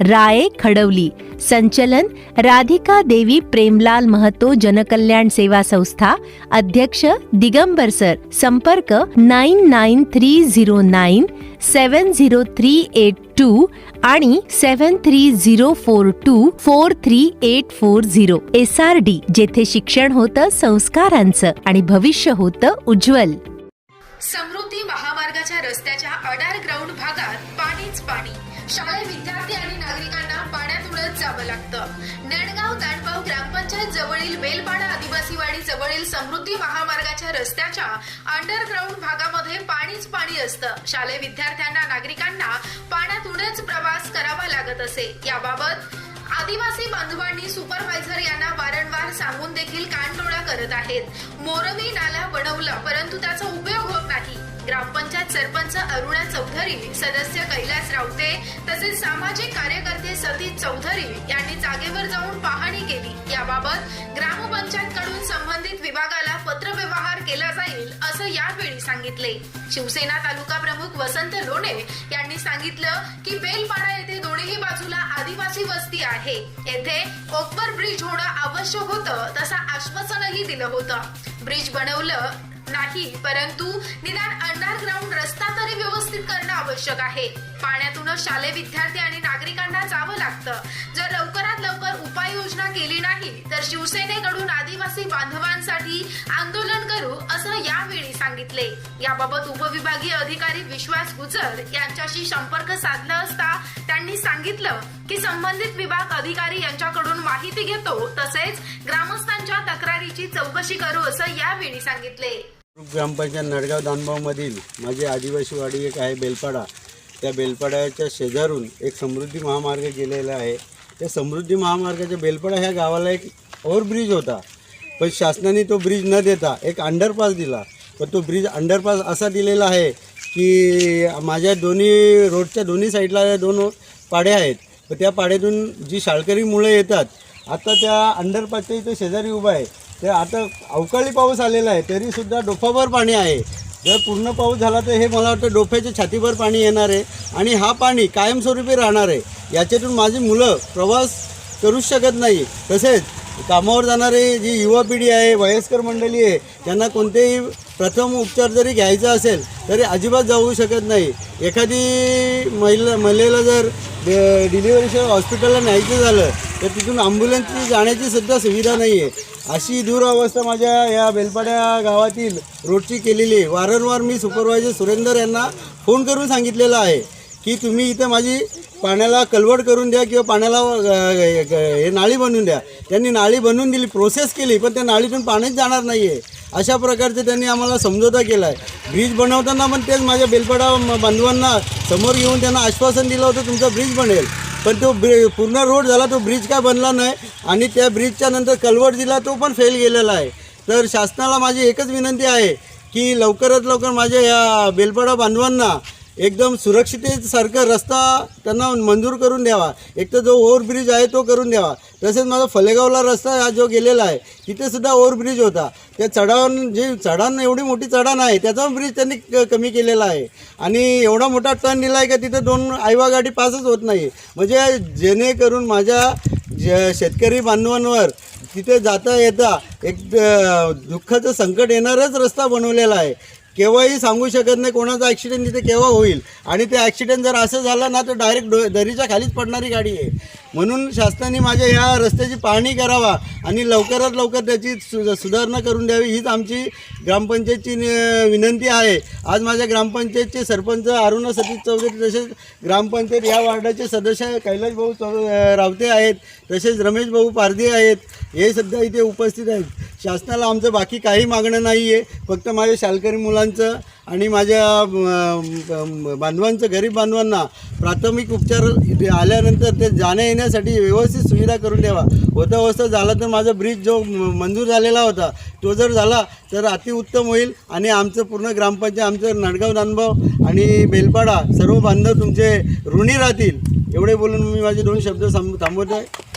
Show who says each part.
Speaker 1: राये खडवली. संचलन राधिका देवी प्रेमलाल महतो जनकल्याण सेवा संस्था अध्यक्ष दिगंबर सर. संपर्क nine nine three zero nine seven zero three eight two आणि seven three zero four two four three eight four zero. S R D जेथे शिक्षण होतं संस्कारांचं आणि भविष्य होतं उज्ज्वल.
Speaker 2: समृद्धी महामार्गाच्या रस्त्याच्या अडार ग्राउंड भागात पाणीच पाणी. शालेय विद्यार्थी आणि नागरिकांना पाण्यात उडत जावं लागतं. नडगाव दांडपाव ग्रामपंचायत जवळील बेलपाडा आदिवासीवाडी जवळील समृद्धी महामार्गाच्या रस्त्याच्या अंडरग्राऊंड भागामध्ये पाणीच पाणी असतं. शालेय विद्यार्थ्यांना नागरिकांना पाण्यात उडच प्रवास करावा लागत असे. याबाबत आदिवासी बांधवांनी सुपरवायझर यांना वारंवार सांगून देखील कानटोळा करत आहेत. मोरवी नाला बनवला परंतु त्याचा उपयोग होत नाही. ग्रामपंचायत सरपंच अरुणाच सदस्य कैलास रावते तसेच सामाजिक कार्यकर्ते सतीश चौधरी यांनी जागेवर जाऊन पाहणी केली. याबाबत ग्रामपंचायत कडून संबंधित विभागाला पत्रव्यवहार केला जाईल असं यावेळी सांगितले. शिवसेना तालुका प्रमुख वसंत लोणे यांनी सांगितलं की बेलपाडा येथे दोन्ही बाजूला आदिवासी वस्ती आहे. येथे ओपर ब्रिज होणं आवश्यक होतं तसं आश्वासनही दिलं होतं. ब्रिज बनवलं नाही परंतु निदान अंडरग्राऊंड रस्ता तरी व्यवस्थित करणं आवश्यक आहे. पाण्यातूनच शालेय विद्यार्थी आणि नागरिकांना जावं लागतं. केली नाही तर शिवसेनेकडून आदिवासी बांधवांसाठी आंदोलन करू असं यावेळी सांगितले. याबाबत उपविभागीय अधिकारी विश्वास गुजर यांच्याशी संपर्क साधला असता त्यांनी सांगितलं की संबंधित विभाग अधिकारी यांच्याकडून माहिती घेतो तसेच ग्रामस्थांच्या तक्रारीची चौकशी करू असं यावेळी सांगितले.
Speaker 3: ग्रामपंचायत नडगाव दानभावमधील माझी आदिवासी वाडी एक आहे बेलपाडा. त्या बेलपाड्याच्या शेजारून एक समृद्धी महामार्ग गेलेला आहे. त्या समृद्धी महामार्गाच्या बेलपडा ह्या गावाला एक ओव्हरब्रिज होता. पण शासनाने तो ब्रिज न देता एक अंडरपास दिला. पण तो ब्रिज अंडरपास असा दिलेला आहे की माझ्या दोन्ही रोडच्या दोन्ही साईडला दोन पाड्या आहेत. तर त्या पाड्यातून जी शाळकरी मुलं येतात आता त्या अंडरपासच्या इथं शेजारी उभा आहे. तर आता अवकाळी पाऊस आलेला आहे तरीसुद्धा डोफाभर पाणी आहे. जर पूर्ण पाऊस झाला तर हे मला वाटतं डोफ्याच्या छातीभर पाणी येणार आहे आणि हा पाणी कायमस्वरूपी राहणार आहे. याच्यातून माझी मुलं प्रवास करूच शकत नाही. तसेच कामावर जाणारी जी युवा पिढी आहे वयस्कर मंडळी आहे त्यांना कोणतेही प्रथम उपचार जरी घ्यायचा असेल तरी अजिबात जाऊ शकत नाही. एखादी महिला महिलेला जर डे- डिलिव्हरीच्या हॉस्पिटलला न्यायचं झालं तर तिथून ॲम्ब्युलन्सची जाण्याची सुद्धा सुविधा नाही आहे अशी दुरावस्था माझ्या या बेलपाड्या गावातील रोडची केलेली आहे. वारंवार मी सुपरवायझर सुरेंदर यांना फोन करून सांगितलेलं आहे की तुम्ही इथं माझी पाण्याला कलवड करून द्या किंवा पाण्याला हे नाळी बनवून द्या. त्यांनी नाळी बनवून दिली प्रोसेस केली पण त्या नाळीतून पाणीच जाणार नाही आहे अशा प्रकारचे त्यांनी आम्हाला समजोता केला आहे ब्रिज बनवताना पण तेच माझ्या बेलपाडा बांधवांना समोर घेऊन त्यांना आश्वासन दिलं होतं तुमचा ब्रिज बनेल. पण तो ब्रि पूर्ण रोड झाला तो ब्रिज काय बनला नाही. आणि त्या ब्रिजच्या नंतर कलवट दिला तो पण फेल गेलेला आहे. तर शासनाला माझी एकच विनंती आहे की लवकरात लवकर माझ्या या बेलपाडा बांधवांना एकदम सुरक्षिततेसारखा रस्ता त्यांना मंजूर करून द्यावा. एक तर जो ओव्हरब्रिज आहे तो करून द्यावा. तसेच माझा फलेगावला रस्ता हा जो गेलेला आहे तिथेसुद्धा ओव्हरब्रिज होता. त्या चढावून जी चढाण एवढी मोठी चढाण आहे त्याचा ब्रिज त्यांनी क- कमी केलेला आहे. आणि एवढा मोठा टर्न दिला आहे का तिथे दोन आयवा गाडी पासच होत नाही. म्हणजे जेणेकरून माझ्या ज शेतकरी बांधवांवर तिथे जाता येता एक दुःखाचं संकट येणारच रस्ता बनवलेला आहे. केव्हाही सांगू शकत नाही कोणाचा ॲक्सिडेंट तिथे केव्हा होईल. आणि ते ॲक्सिडेंट जर असं झालं ना तर डायरेक्ट डो दरीच्या खालीच पडणारी गाडी आहे. म्हणून शासनाने माझ्या ह्या रस्त्याची पाहणी करावा आणि लवकरात लवकर त्याची सु सुधारणा करून द्यावी हीच आमची ग्रामपंचायतची विनंती आहे. आज माझ्या ग्रामपंचायतचे सरपंच अरुणा सतीश चौधरी तसेच ग्रामपंचायत या वार्डाचे सदस्य कैलाश भाऊ चौ रावते आहेत तसेच रमेश भाऊ पारधी आहेत हे सध्या इथे उपस्थित आहेत. शासनाला आमचं बाकी काही मागणं नाही आहे फक्त माझ्या शालकरी मुलांचं आणि माझ्या बांधवांचं गरीब बांधवांना प्राथमिक उपचार इथे आल्यानंतर ते जाण्या येण्यासाठी व्यवस्थित सुविधा करून द्यावा. होता होता झाला तर माझा ब्रिज जो मंजूर झालेला होता तो जर झाला तर अतिउत्तम होईल आणि आमचं पूर्ण ग्रामपंचायत आमचं नडगाव नांदगाव आणि बेलपाडा सर्व बांधव तुमचे ऋणी राहतील. एवढे बोलून मी माझे दोन शब्द थांबवत आहे